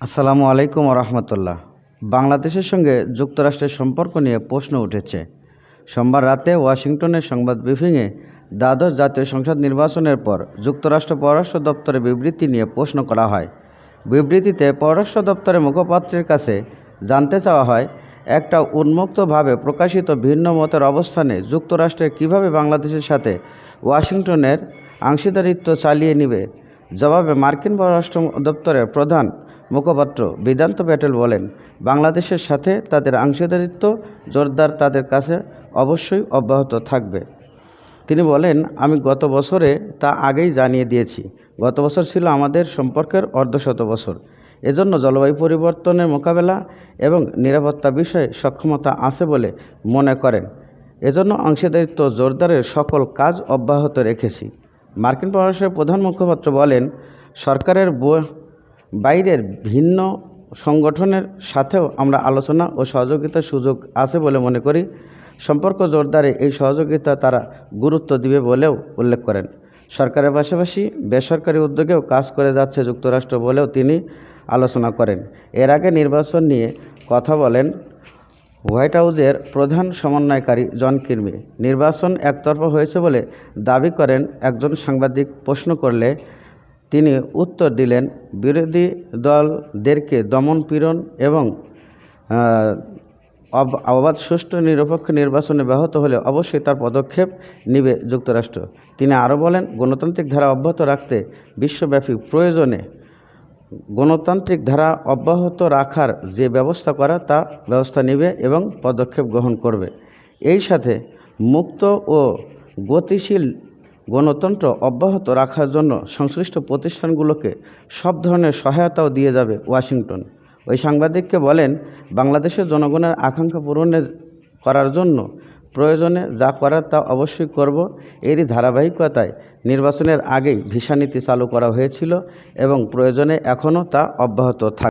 আসসালামু আলাইকুম রহমতুল্লাহ বাংলাদেশের সঙ্গে যুক্তরাষ্ট্রের সম্পর্ক নিয়ে প্রশ্ন উঠেছে। সোমবার রাতে ওয়াশিংটনের সংবাদ ব্রিফিংয়ে দ্বাদশ জাতীয় সংসদ নির্বাচনের পর যুক্তরাষ্ট্র পররাষ্ট্র দপ্তরের বিবৃতি নিয়ে প্রশ্ন করা হয়। বিবৃতিতে পররাষ্ট্র দপ্তরের মুখপাত্রের কাছে জানতে চাওয়া হয়, একটা উন্মুক্তভাবে প্রকাশিত ভিন্ন মতের অবস্থানে যুক্তরাষ্ট্রের কীভাবে বাংলাদেশের সাথে ওয়াশিংটনের অংশীদারিত্ব চালিয়ে নেবে? জবাবে মার্কিন পররাষ্ট্র দপ্তরের প্রধান মুখপাত্র বেদান্ত প্যাটেল বলেন, বাংলাদেশের সাথে তাদের অংশীদারিত্ব জোরদার তাদের কাছে অবশ্যই অব্যাহত থাকবে। তিনি বলেন, আমি গত বছরে তা আগেই জানিয়ে দিয়েছি। গত বছর ছিল আমাদের সম্পর্কের অর্ধশত বছর। এজন্য জলবায়ু পরিবর্তনের মোকাবেলা এবং নিরাপত্তা বিষয়ে সক্ষমতা আছে বলে মনে করেন। এজন্য অংশীদারিত্ব জোরদারের সকল কাজ অব্যাহত রেখেছি। মার্কিন পররাষ্ট্রের প্রধান মুখপাত্র বলেন, সরকারের বাইরের ভিন্ন সংগঠনের সাথেও আমরা আলোচনা ও সহযোগিতার সুযোগ আছে বলে মনে করি। সম্পর্ক জোরদারে এই সহযোগিতা তারা গুরুত্ব দিবে বলেও উল্লেখ করেন। সরকারের পাশাপাশি বেসরকারি উদ্যোগেও কাজ করে যাচ্ছে যুক্তরাষ্ট্র বলেও তিনি আলোচনা করেন। এর আগে নির্বাচন নিয়ে কথা বলেন হোয়াইট হাউসের প্রধান সমন্বয়কারী জন কির্মি। নির্বাচন একতরফা হয়েছে বলে দাবি করেন একজন সাংবাদিক। প্রশ্ন করলে তিনি উত্তর দিলেন, বিরোধী দলদেরকে দমন পীড়ন এবং অবাধ, সুষ্ঠু, নিরপেক্ষ নির্বাচনে ব্যাহত হলে অবশ্যই তার পদক্ষেপ নেবে যুক্তরাষ্ট্র। তিনি আরও বলেন, গণতান্ত্রিক ধারা অব্যাহত রাখতে বিশ্বব্যাপী প্রয়োজনে গণতান্ত্রিক ধারা অব্যাহত রাখার যে ব্যবস্থা করা, তা ব্যবস্থা নেবে এবং পদক্ষেপ গ্রহণ করবে। এই সাথে মুক্ত ও গতিশীল গণতন্ত্র অব্যাহত রাখার জন্য সংশ্লিষ্ট প্রতিষ্ঠানগুলোকে সব ধরনের সহায়তাও দিয়ে যাবে ওয়াশিংটন। ওই সাংবাদিককে বলেন, বাংলাদেশের জনগণের আকাঙ্ক্ষা পূরণের করার জন্য প্রয়োজনে যা করার তা অবশ্যই করব। এরই ধারাবাহিকতায় নির্বাচনের আগেই ভিসা নীতি চালু করা হয়েছিল এবং প্রয়োজনে এখনও তা অব্যাহত থাকবে